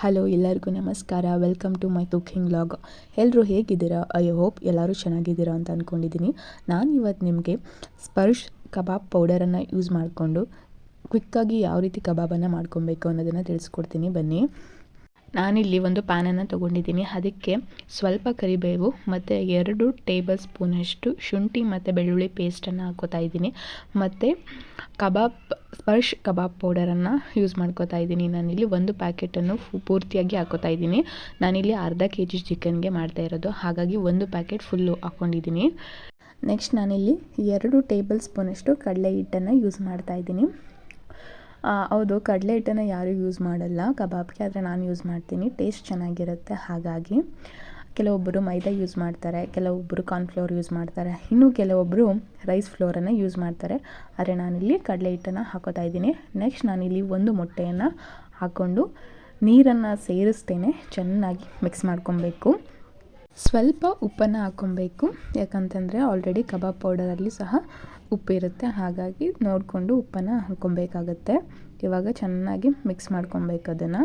Hello, ಎಲ್ಲರಿಗೂ ನಮಸ್ಕಾರ. Welcome to my cooking vlog ಎಲ್ಲರೂ ಹೇಗಿದ್ದೀರಾ? ಐ ಹೋಪ್ ಎಲ್ಲರೂ ಚೆನ್ನಾಗಿದ್ದೀರಾ ಅಂತ ಅಂದ್ಕೊಂಡಿದ್ದೀನಿ ನಾನು ಇವತ್ತು ನಿಮಗೆ ಸ್ಪರ್ಶ್ ಕಬಾಬ್ ಪೌಡರನ್ನು ಯೂಸ್ ಮಾಡಿಕೊಂಡು ಕ್ವಿಕ್ಕಾಗಿ ಯಾವ ರೀತಿ ಕಬಾಬನ್ನು ಮಾಡ್ಕೊಬೇಕು ಅನ್ನೋದನ್ನು ತಿಳಿಸ್ಕೊಡ್ತೀನಿ. ಬನ್ನಿ. ನಾನಿಲ್ಲಿ ಒಂದು ಪ್ಯಾನನ್ನು ತೊಗೊಂಡಿದ್ದೀನಿ. ಅದಕ್ಕೆ ಸ್ವಲ್ಪ ಕರಿಬೇವು ಮತ್ತು ಎರಡು ಟೇಬಲ್ ಸ್ಪೂನಷ್ಟು ಶುಂಠಿ ಮತ್ತು ಬೆಳ್ಳುಳ್ಳಿ ಪೇಸ್ಟನ್ನು ಹಾಕೋತಾ ಇದ್ದೀನಿ. ಮತ್ತು ಕಬಾಬ್, ಸ್ಪರ್ಶ್ ಕಬಾಬ್ ಪೌಡರನ್ನು ಯೂಸ್ ಮಾಡ್ಕೋತಾ ಇದ್ದೀನಿ. ನಾನಿಲ್ಲಿ ಒಂದು ಪ್ಯಾಕೆಟನ್ನು ಪೂರ್ತಿಯಾಗಿ ಹಾಕೋತಾ ಇದ್ದೀನಿ. ನಾನಿಲ್ಲಿ ಅರ್ಧ ಕೆ ಜಿ ಚಿಕನ್ಗೆ ಮಾಡ್ತಾ ಇರೋದು. ಹಾಗಾಗಿ ಒಂದು ಪ್ಯಾಕೆಟ್ ಫುಲ್ಲು ಹಾಕ್ಕೊಂಡಿದ್ದೀನಿ ನೆಕ್ಸ್ಟ್ ನಾನಿಲ್ಲಿ ಎರಡು ಟೇಬಲ್ ಸ್ಪೂನಷ್ಟು ಕಡಲೆ ಹಿಟ್ಟನ್ನು ಯೂಸ್ ಮಾಡ್ತಾ ಇದ್ದೀನಿ. ಹೌದು, ಕಡಲೆ ಹಿಟ್ಟನ್ನು ಯಾರೂ ಯೂಸ್ ಮಾಡಲ್ಲ. ಕಬಾಬ್ಗೆ ಆದರೆ ನಾನು ಯೂಸ್ ಮಾಡ್ತೀನಿ. ಟೇಸ್ಟ್ ಚೆನ್ನಾಗಿರುತ್ತೆ, ಹಾಗಾಗಿ. ಕೆಲವೊಬ್ಬರು ಮೈದಾ ಯೂಸ್ ಮಾಡ್ತಾರೆ ಕೆಲವೊಬ್ಬರು ಕಾರ್ನ್ಫ್ಲೋರ್ ಯೂಸ್ ಮಾಡ್ತಾರೆ. ಇನ್ನು ಕೆಲವೊಬ್ಬರು ರೈಸ್ ಫ್ಲೋರನ್ನು ಯೂಸ್ ಮಾಡ್ತಾರೆ. ಆದರೆ ನಾನಿಲ್ಲಿ ಕಡಲೆ ಹಿಟ್ಟನ್ನು ಹಾಕೋತಾ ಇದ್ದೀನಿ. ನೆಕ್ಸ್ಟ್ ನಾನಿಲ್ಲಿ ಒಂದು ಮೊಟ್ಟೆಯನ್ನು ಹಾಕ್ಕೊಂಡು ನೀರನ್ನು ಸೇರಿಸ್ತೇನೆ. ಚೆನ್ನಾಗಿ ಮಿಕ್ಸ್ ಮಾಡ್ಕೊಬೇಕು. ಸ್ವಲ್ಪ ಉಪ್ಪನ್ನು ಹಾಕ್ಕೊಬೇಕು. ಯಾಕಂತಂದರೆ ಆಲ್ರೆಡಿ ಕಬಾಬ್ ಪೌಡರಲ್ಲಿ ಸಹ ಉಪ್ಪಿರುತ್ತೆ ಹಾಗಾಗಿ ನೋಡಿಕೊಂಡು ಉಪ್ಪನ್ನು ಹಾಕ್ಕೊಬೇಕಾಗತ್ತೆ. ಇವಾಗ ಚೆನ್ನಾಗಿ ಮಿಕ್ಸ್ ಮಾಡ್ಕೊಬೇಕು ಅದನ್ನು.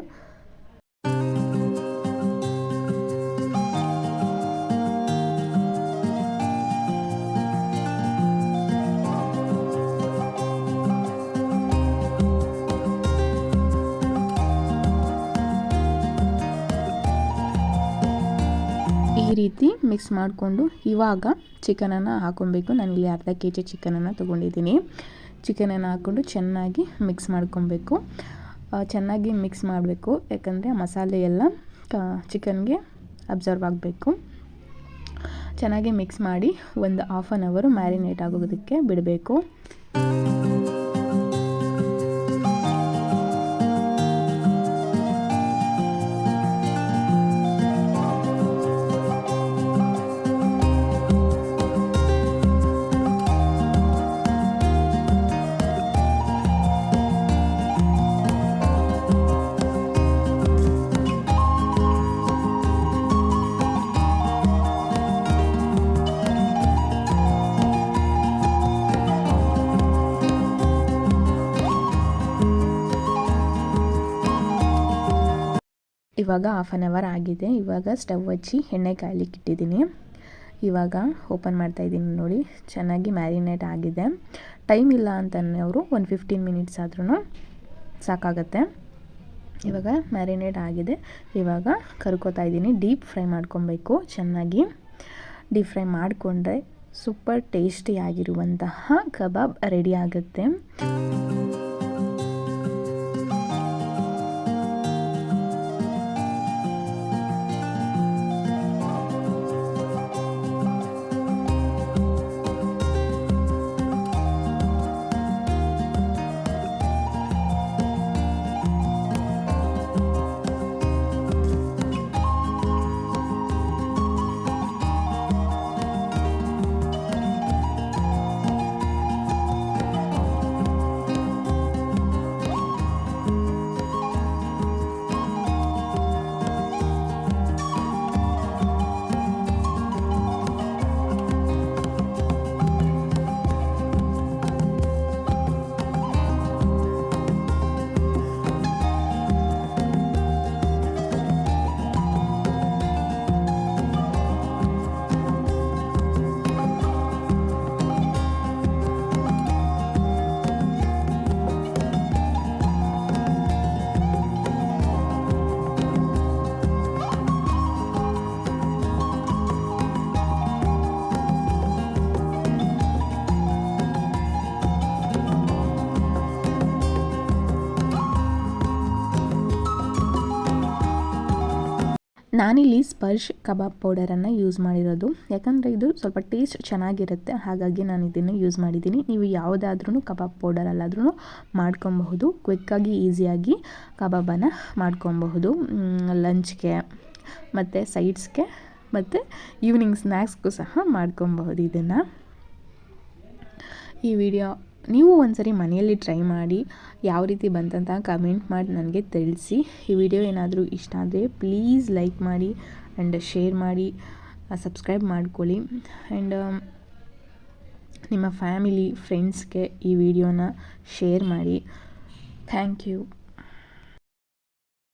ರೀತಿ ಮಿಕ್ಸ್ ಮಾಡಿಕೊಂಡು ಇವಾಗ ಚಿಕನನ್ನು ಹಾಕೊಬೇಕು ಇಲ್ಲಿ ಅರ್ಧ ಕೆ ಜಿ ಚಿಕನನ್ನು ತೊಗೊಂಡಿದ್ದೀನಿ. ಚಿಕನನ್ನು ಹಾಕ್ಕೊಂಡು ಚೆನ್ನಾಗಿ ಮಿಕ್ಸ್ ಮಾಡ್ಕೊಬೇಕು. ಚೆನ್ನಾಗಿ ಮಿಕ್ಸ್ ಮಾಡಬೇಕು. ಯಾಕಂದರೆ ಮಸಾಲೆ ಎಲ್ಲ ಚಿಕನ್ಗೆ ಅಬ್ಸರ್ವ್ ಆಗಬೇಕು. ಚೆನ್ನಾಗಿ ಮಿಕ್ಸ್ ಮಾಡಿ ಒಂದು ಹಾಫ್ ಆನ್ ಅವರು ಮ್ಯಾರಿನೇಟ್ ಆಗೋದಕ್ಕೆ ಬಿಡಬೇಕು. ಇವಾಗ ಹಾಫ್ ಆನ್ ಅವರ್ ಆಗಿದೆ. ಇವಾಗ ಸ್ಟವ್ ಹಚ್ಚಿ ಎಣ್ಣೆ ಕಾಯ್ಲಿಕ್ಕೆ ಇಟ್ಟಿದ್ದೀನಿ. ಇವಾಗ ಓಪನ್ ಮಾಡ್ತಾ ಇದ್ದೀನಿ ನೋಡಿ. ಚೆನ್ನಾಗಿ ಮ್ಯಾರಿನೇಟ್ ಆಗಿದೆ. ಟೈಮ್ ಇಲ್ಲ ಅಂತನ್ನೋರು ಒಂದು ಫಿಫ್ಟೀನ್ ಮಿನಿಟ್ಸ್ ಆದ್ರೂ ಸಾಕಾಗತ್ತೆ. ಇವಾಗ ಮ್ಯಾರಿನೇಟ್ ಆಗಿದೆ. ಇವಾಗ ಕರ್ಕೋತಾ ಇದ್ದೀನಿ. ಡೀಪ್ ಫ್ರೈ ಮಾಡ್ಕೊಬೇಕು ಚೆನ್ನಾಗಿ. ಡೀಪ್ ಫ್ರೈ ಮಾಡಿಕೊಂಡ್ರೆ ಸೂಪರ್ ಟೇಸ್ಟಿಯಾಗಿರುವಂತಹ ಕಬಾಬ್ ರೆಡಿ ಆಗುತ್ತೆ. ನಾನಿಲ್ಲಿ ಸ್ಪರ್ಶ್ ಕಬಾಬ್ ಪೌಡರನ್ನು ಯೂಸ್ ಮಾಡಿರೋದು. ಯಾಕಂದರೆ ಇದು ಸ್ವಲ್ಪ ಟೇಸ್ಟ್ ಚೆನ್ನಾಗಿರುತ್ತೆ. ಹಾಗಾಗಿ ನಾನು ಇದನ್ನು ಯೂಸ್ ಮಾಡಿದ್ದೀನಿ. ನೀವು ಯಾವುದಾದ್ರೂ ಕಬಾಬ್ ಪೌಡರಲ್ಲಾದ್ರೂ ಮಾಡ್ಕೊಬಹುದು. ಕ್ವಿಕ್ಕಾಗಿ, ಈಸಿಯಾಗಿ ಕಬಾಬನ್ನು ಮಾಡ್ಕೊಬಹುದು. ಲಂಚ್ಗೆ ಮತ್ತು ಸೈಡ್ಸ್ಗೆ ಮತ್ತು ಈವ್ನಿಂಗ್ ಸ್ನ್ಯಾಕ್ಸ್ಗೂ ಸಹ ಮಾಡ್ಕೊಬಹುದು ಇದನ್ನು. ಈ ವಿಡಿಯೋ ನೀವು ಒಂದ್ಸರಿ ಮನೆಯಲ್ಲಿ ಟ್ರೈ ಮಾಡಿ ಯಾವ ರೀತಿ ಬಂತಂತ ಕಮೆಂಟ್ ಮಾಡಿ ನನಗೆ ತಿಳಿಸಿ. ಈ ವಿಡಿಯೋ ಏನಾದರೂ ಇಷ್ಟ ಆದರೆ ಪ್ಲೀಸ್ ಲೈಕ್ ಮಾಡಿ ಆ್ಯಂಡ್ ಶೇರ್ ಮಾಡಿ ಸಬ್ಸ್ಕ್ರೈಬ್ ಮಾಡ್ಕೊಳ್ಳಿ. ಆ್ಯಂಡ್ ನಿಮ್ಮ ಫ್ಯಾಮಿಲಿ, ಫ್ರೆಂಡ್ಸ್ಗೆ ಈ ವಿಡಿಯೋನ ಶೇರ್ ಮಾಡಿ. Thank you.